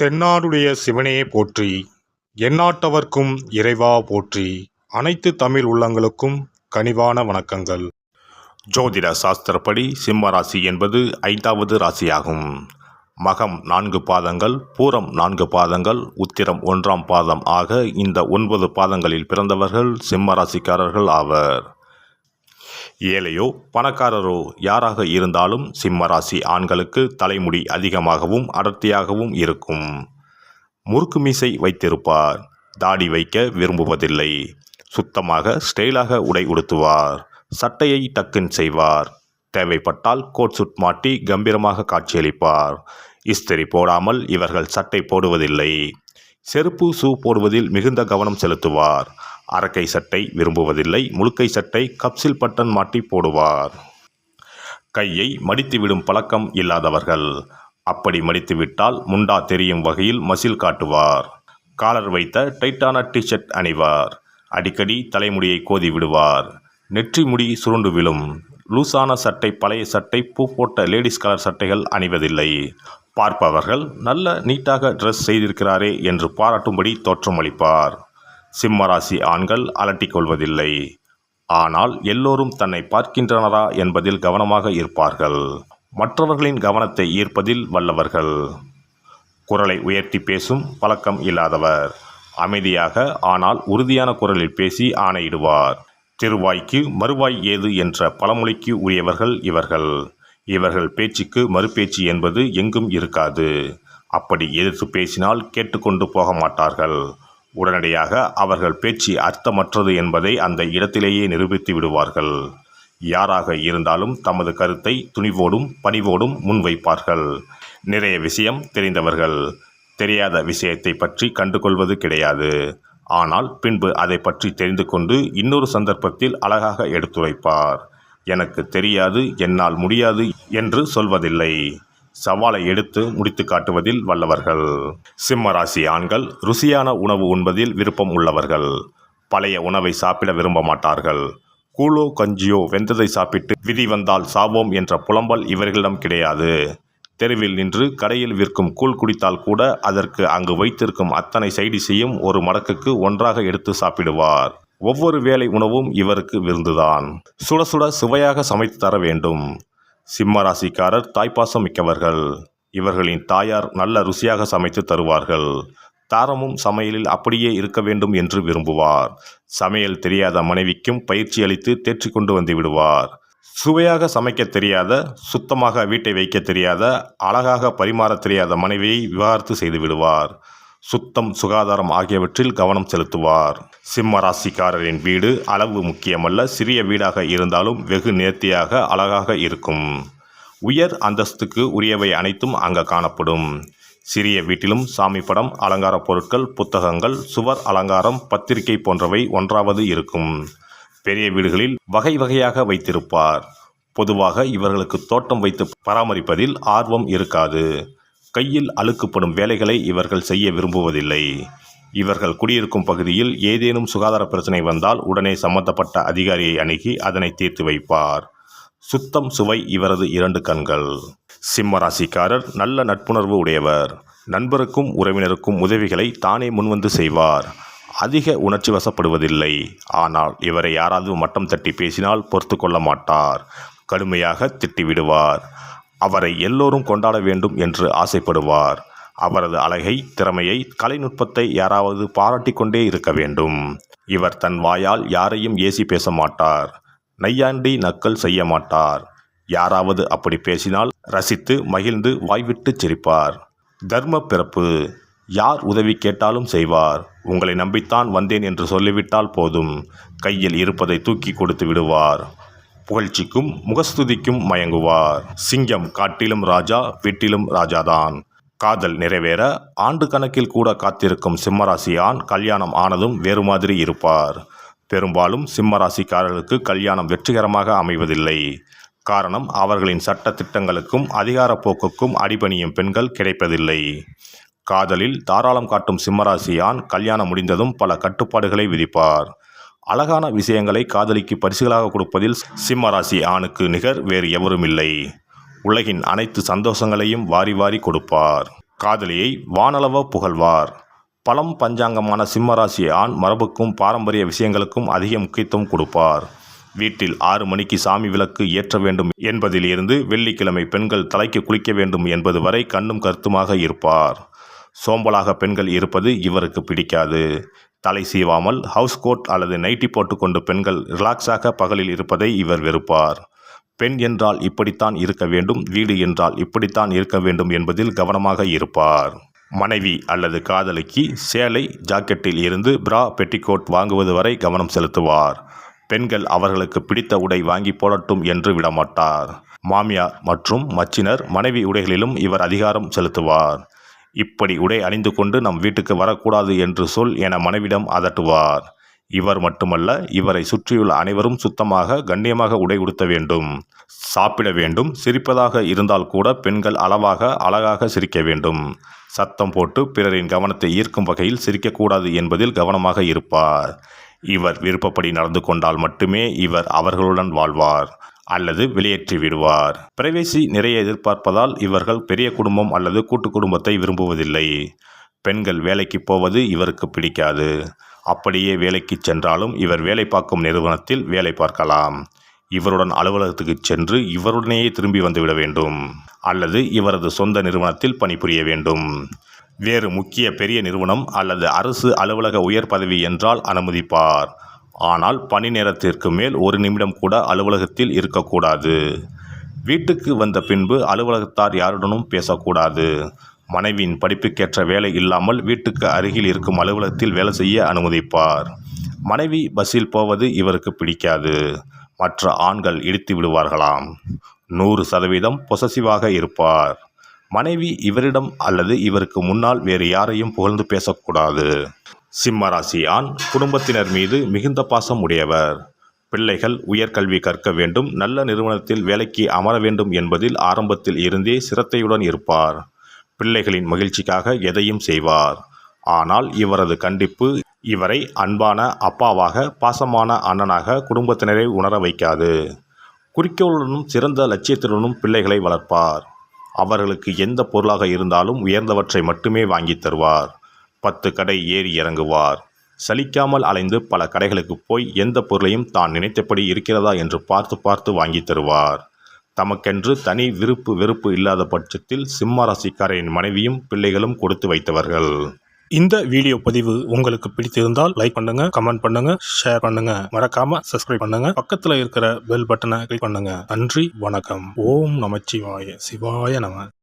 தென்னாடுடைய சிவனையே போற்றி எந்நாட்டவர்க்கும் இறைவா போற்றி அனைத்து தமிழ் உள்ளங்களுக்கும் கனிவான வணக்கங்கள். ஜோதிட சாஸ்திரப்படி சிம்ம ராசி என்பது ஐந்தாவது ராசியாகும். மகம் நான்கு பாதங்கள் பூரம் நான்கு பாதங்கள் உத்திரம் ஒன்றாம் பாதம் ஆக இந்த ஒன்பது பாதங்களில் பிறந்தவர்கள் சிம்ம ராசிக்காரர்கள் ஆவர். ஏழையோ பணக்காரரோ யாராக இருந்தாலும் சிம்ம ராசி ஆண்களுக்கு தலைமுடி அதிகமாகவும் அடர்த்தியாகவும் இருக்கும். முறுக்கு மீசை வைத்திருப்பார். தாடி வைக்க விரும்புவதில்லை. சுத்தமாக ஸ்டைலாக உடை உடுத்துவார். சட்டையை டக்குன் செய்வார். தேவைப்பட்டால் கோட் சுட் மாட்டி கம்பீரமாக காட்சியளிப்பார். இஸ்திரி போடாமல் இவர்கள் சட்டை போடுவதில்லை. செருப்பு ஷூ போடுவதில் மிகுந்த கவனம் செலுத்துவார். அரக்கை சட்டை விரும்புவதில்லை. முழுக்கை சட்டை கப்சில் பட்டன் மாட்டி போடுவார். கையை மடித்துவிடும் பழக்கம் இல்லாதவர்கள். அப்படி மடித்துவிட்டால் முண்டா தெரியும் வகையில் மசில் காட்டுவார். காலர் வைத்த டைட்டான டிஷர்ட் அணிவார். அடிக்கடி தலைமுடியை கோதி விடுவார். நெற்றி முடி சுருண்டு விழும். லூசான சட்டை பழைய சட்டை பூ போட்ட லேடிஸ் கலர் சட்டைகள் அணிவதில்லை. பார்ப்பவர்கள் நல்ல நீட்டாக ட்ரெஸ் செய்திருக்கிறாரே என்று பாராட்டும்படி தோற்றமளிப்பார். சிம்மராசி ஆண்கள் அலட்டிக் கொள்வதில்லை. ஆனால் எல்லோரும் தன்னை பார்க்கின்றனரா என்பதில் கவனமாக இருப்பார்கள். மற்றவர்களின் கவனத்தை ஈர்ப்பதில் வல்லவர்கள். குரலை உயர்த்தி பேசும் பழக்கம் இல்லாதவர். அமைதியாக ஆனால் உறுதியான குரலில் பேசி ஆணையிடுவார். திருவாய்க்கு மறுவாய் ஏது என்ற பழமொழிக்கு உரியவர்கள் இவர்கள். இவர்கள் பேச்சுக்கு மறுபேச்சு என்பது எங்கும் இருக்காது. அப்படி எதிர்த்து பேசினால் கேட்டுக்கொண்டு போக மாட்டார்கள் உடனடியாக அவர்கள் பேச்சு அர்த்தமற்றது என்பதை அந்த இடத்திலேயே நிரூபித்து விடுவார்கள். யாராக இருந்தாலும் தமது கருத்தை துணிவோடும் பணிவோடும் முன்வைப்பார்கள் நிறைய விஷயம் தெரிந்தவர்கள். தெரியாத விஷயத்தை பற்றி கண்டுகொள்வது கிடையாது. ஆனால் பின்பு அதை பற்றி தெரிந்து கொண்டு இன்னொரு சந்தர்ப்பத்தில் அழகாக எடுத்துரைப்பார். எனக்கு தெரியாது என்னால் முடியாது என்று சொல்வதில்லை. சவாலை எடுத்து முடித்து காட்டுவதில் வல்லவர்கள். சிம்ம ராசி ஆண்கள் ருசியான உணவு உண்பதில் விருப்பம் உள்ளவர்கள். பழைய உணவை சாப்பிட விரும்ப மாட்டார்கள். கூழோ கஞ்சியோ வெந்ததை சாப்பிட்டு விதி வந்தால் சாவோம் என்ற புலம்பல் இவர்களிடம் கிடையாது. தெருவில் நின்று கடையில் விற்கும் கூழ் குடித்தால் கூட அதற்கு அங்கு வைத்திருக்கும் அத்தனை சைடிசையும் ஒரு மடக்குக்கு ஒன்றாக எடுத்து சாப்பிடுவார். ஒவ்வொரு வேலை உணவும் இவருக்கு விருந்துதான். சுட சுட சுவையாக சமைத்து தர வேண்டும். சிம்ம ராசிக்காரர் தாய்ப்பாசம் மிக்கவர்கள். இவர்களின் தாயார் நல்ல ருசியாக சமைத்து தருவார்கள். தாரமும் சமையலில் அப்படியே இருக்க வேண்டும் என்று விரும்புவார். சமையல் தெரியாத மனைவிக்கும் பயிற்சி அளித்து தேற்றி கொண்டு வந்து விடுவார். சுவையாக சமைக்க தெரியாத சுத்தமாக வீட்டை வைக்க தெரியாத அழகாக பரிமாற தெரியாத மனைவியை விவாகரத்து செய்து விடுவார். சுத்தம் சுகாதாரம் ஆகியவற்றில் கவனம் செலுத்துவார். சிம்ம ராசிக்காரரின் வீடு அளவு முக்கியமல்ல. சிறிய வீடாக இருந்தாலும் வெகு நேர்த்தியாக அழகாக இருக்கும். உயர் அந்தஸ்துக்கு உரியவை அனைத்தும் அங்கே காணப்படும். சிறிய வீட்டிலும் சாமி படம் அலங்கார பொருட்கள் புத்தகங்கள் சுவர் அலங்காரம் பத்திரிகை போன்றவை ஒன்றாவது இருக்கும். பெரிய வீடுகளில் வகை வகையாக வைத்திருப்பார். பொதுவாக இவர்களுக்கு தோட்டம் வைத்து பராமரிப்பதில் ஆர்வம் இருக்காது. கையில் அழுக்குப்படும் வேலைகளை இவர்கள் செய்ய விரும்புவதில்லை. இவர்கள் குடியிருக்கும் பகுதியில் ஏதேனும் சுகாதார பிரச்சனை வந்தால் உடனே சம்பந்தப்பட்ட அதிகாரியை அணுகி அதனை தீர்த்து வைப்பார். சுத்தம் சுவை இவரது இரண்டு கண்கள். சிம்மராசிக்காரர் நல்ல நட்புணர்வு உடையவர். நண்பருக்கும் உறவினருக்கும் உதவிகளை தானே முன்வந்து செய்வார். அதிக உணர்ச்சி வசப்படுவதில்லை. ஆனால் இவரை யாராவது மட்டம் தட்டி பேசினால் பொறுத்து கொள்ள மாட்டார். கடுமையாக திட்டிவிடுவார். அவரை எல்லோரும் கொண்டாட வேண்டும் என்று ஆசைப்படுவார். அவரது அழகை திறமையை கலைநுட்பத்தை யாராவது பாராட்டி கொண்டே இருக்க வேண்டும். இவர் தன் வாயால் யாரையும் ஏசி பேச மாட்டார் நையாண்டி நக்கல் செய்ய மாட்டார். யாராவது அப்படி பேசினால் ரசித்து மகிழ்ந்து வாய்விட்டு சிரிப்பார். தர்ம பிறப்பு யார் உதவி கேட்டாலும் செய்வார். உங்களை நம்பித்தான் வந்தேன் என்று சொல்லிவிட்டால் போதும். கையில் இருப்பதை தூக்கி கொடுத்து விடுவார். புகழ்ச்சிக்கும் முகஸ்துதிக்கும் மயங்குவார். சிங்கம் காட்டிலும் ராஜா வீட்டிலும் ராஜாதான். காதல் நிறைவேற ஆண்டு கணக்கில் கூட காத்திருக்கும் சிம்மராசி ஆண் கல்யாணம் ஆனதும் வேறு மாதிரி இருப்பார். பெரும்பாலும் சிம்மராசிக்காரர்களுக்கு கல்யாணம் வெற்றிகரமாக அமைவதில்லை. காரணம் அவர்களின் சட்ட திட்டங்களுக்கும் அதிகாரப்போக்குக்கும் அடிபணியும் பெண்கள் கிடைப்பதில்லை. காதலில் தாராளம் காட்டும் சிம்மராசி ஆண் கல்யாணம் முடிந்ததும் பல கட்டுப்பாடுகளை விதிப்பார். அழகான விஷயங்களை காதலிக்கு பரிசுகளாக கொடுப்பதில் சிம்மராசி ஆணுக்கு நிகர் வேறு எவரும் இல்லை உலகின் அனைத்து சந்தோஷங்களையும் வாரி வாரி கொடுப்பார். காதலியை வானளவ புகழ்வார். பலம் பஞ்சாங்கமான சிம்மராசி ஆண் மரபுக்கும் பாரம்பரிய விஷயங்களுக்கும் அதிக முக்கியத்துவம் கொடுப்பார். வீட்டில் ஆறு மணிக்கு சாமி விளக்கு ஏற்ற வேண்டும் என்பதிலிருந்து வெள்ளிக்கிழமை பெண்கள் தலைக்கு குளிக்க வேண்டும் என்பது வரை கண்ணும் கருத்துமாக இருப்பார். சோம்பலாக பெண்கள் இருப்பது இவருக்கு பிடிக்காது. தலை சீவாமல் ஹவுஸ் கோட் அல்லது நைட்டி போட்டுக்கொண்டு பெண்கள் ரிலாக்ஸாக பகலில் இருப்பதை இவர் வெறுப்பார். பெண் என்றால் இப்படித்தான் இருக்க வேண்டும் வீடு என்றால் இப்படித்தான் இருக்க வேண்டும் என்பதில் கவனமாக இருப்பார். மனைவி அல்லது காதலிக்கு சேலை ஜாக்கெட்டில் இருந்து பிரா பெட்டிகோட் வாங்குவது வரை கவனம் செலுத்துவார். பெண்கள் அவர்களுக்கு பிடித்த உடை வாங்கி போடட்டும் என்று விடமாட்டார். மாமியார் மற்றும் மச்சினர் மனைவி உடைகளிலும் இவர் அதிகாரம் செலுத்துவார். இப்படி உடை அணிந்து கொண்டு நம் வீட்டுக்கு வரக்கூடாது என்று சொல் என மனைவிடம் அதட்டுவார். இவர் மட்டுமல்ல இவரை சுற்றியுள்ள அனைவரும் சுத்தமாக கண்ணியமாக உடை உடுத்த வேண்டும் சாப்பிட வேண்டும் சிரிப்பதாக இருந்தால் கூட பெண்கள் அளவாக அழகாக சிரிக்க வேண்டும். சத்தம் போட்டு பிறரின் கவனத்தை ஈர்க்கும் வகையில் சிரிக்கக்கூடாது என்பதில் கவனமாக இருப்பார். இவர் விருப்பப்படி நடந்து கொண்டால் மட்டுமே இவர் அவர்களுடன் வாழ்வார். அல்லது வெளியேற்றி விடுவார். பிரைவேசி நிறைய எதிர்பார்ப்பதால் இவர்கள் பெரிய குடும்பம் அல்லது கூட்டு குடும்பத்தை விரும்புவதில்லை. பெண்கள் வேலைக்கு போவது இவருக்கு பிடிக்காது. அப்படியே வேலைக்கு சென்றாலும் இவர் வேலை பார்க்கும் நிறுவனத்தில் வேலை பார்க்கலாம். இவருடன் அலுவலகத்துக்கு சென்று இவருடனேயே திரும்பி வந்துவிட வேண்டும். அல்லது இவரது சொந்த நிறுவனத்தில் பணிபுரிய வேண்டும். வேறு முக்கிய பெரிய நிறுவனம் அல்லது அரசு அலுவலக உயர் பதவி என்றால் அனுமதிப்பார். ஆனால் பணி நேரத்திற்கு மேல் ஒரு நிமிடம் கூட அலுவலகத்தில் இருக்கக்கூடாது. வீட்டுக்கு வந்த பின்பு அலுவலகத்தார் யாருடனும் பேசக்கூடாது. மனைவியின் படிப்புக்கேற்ற வேலை இல்லாமல் வீட்டுக்கு அருகில் இருக்கும் அலுவலகத்தில் வேலை செய்ய அனுமதிப்பார். மனைவி பஸ்ஸில் போவது இவருக்கு பிடிக்காது. மற்ற ஆண்கள் இடித்து விடுவார்களாம். நூறு சதவீதம் பொசசிவாக இருப்பார். மனைவி இவரிடம் அல்லது இவருக்கு முன்னால் வேறு யாரையும் புகழ்ந்து பேசக்கூடாது. சிம்மராசி ஆண் குடும்பத்தினர் மீது மிகுந்த பாசம் உடையவர். பிள்ளைகள் உயர்கல்வி கற்க வேண்டும் நல்ல நிறுவனத்தில் வேலைக்கு அமர வேண்டும் என்பதில் ஆரம்பத்தில் இருந்தே சிரத்தையுடன் இருப்பார். பிள்ளைகளின் மகிழ்ச்சிக்காக எதையும் செய்வார். ஆனால் இவரது கண்டிப்பு இவரை அன்பான அப்பாவாக பாசமான அண்ணனாக குடும்பத்தினரை உணர வைக்காது. குறிக்கோளுடனும் சிறந்த லட்சியத்துடனும் பிள்ளைகளை வளர்ப்பார். அவர்களுக்கு எந்த பொருளாக இருந்தாலும் உயர்ந்தவற்றை மட்டுமே வாங்கித் தருவார். பத்து கடை ஏறி இறங்குவார். சலிக்காமல் அலைந்து பல கடைகளுக்கு போய் எந்த பொருளையும் தான் நினைத்தபடி இருக்கிறதா என்று பார்த்து பார்த்து வாங்கி தருவார். தமக்கென்று தனி விருப்பு வெறுப்பு இல்லாத பட்சத்தில் சிம்ம ராசிக்காரரின் மனைவியும் பிள்ளைகளும் கொடுத்து வைத்தவர்கள். இந்த வீடியோ பதிவு உங்களுக்கு பிடித்திருந்தால் லைக் பண்ணுங்க கமெண்ட் பண்ணுங்க ஷேர் பண்ணுங்க. மறக்காம சப்ஸ்கிரைப் பண்ணுங்க. பக்கத்துல இருக்கிற பெல் பட்டனை கிளிக் பண்ணுங்க. நன்றி வணக்கம். ஓம் நமச்சிவாய. சிவாய நம.